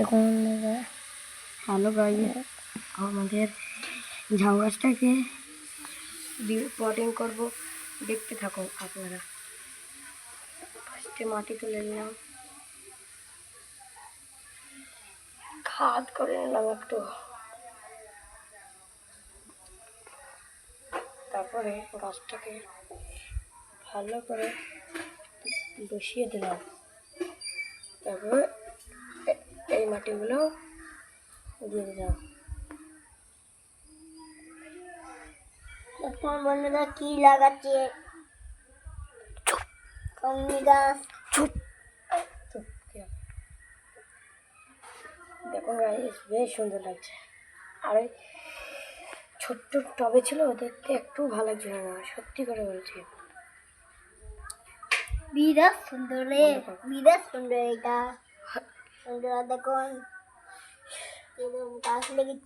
দেখুন হ্যালো আমাদের ঝাউ গাছটাকে পটিং করব। দেখতে থাকুন আপনারা। ফার্স্টে মাটি তুলে নিলাম। খাদ করে নিলাম একটু। তারপরে গাছটাকে ভালো করে বসিয়ে দিলাম। তারপরে এই মাটিগুলো দিয়ে দিলাম। বন্ধুরা কি লাগাচ্ছে? কমনি গাছ। চুপ? দেখুন বেশ সুন্দর লাগছে। আর ওই ছোট্ট টবে ছিল দেখতে একটু ভালো লাগছিল না সত্যি করে বলছি। বিরাট সুন্দর রে বিরাট সুন্দর এটা। দেখুন গাছ লেগেছে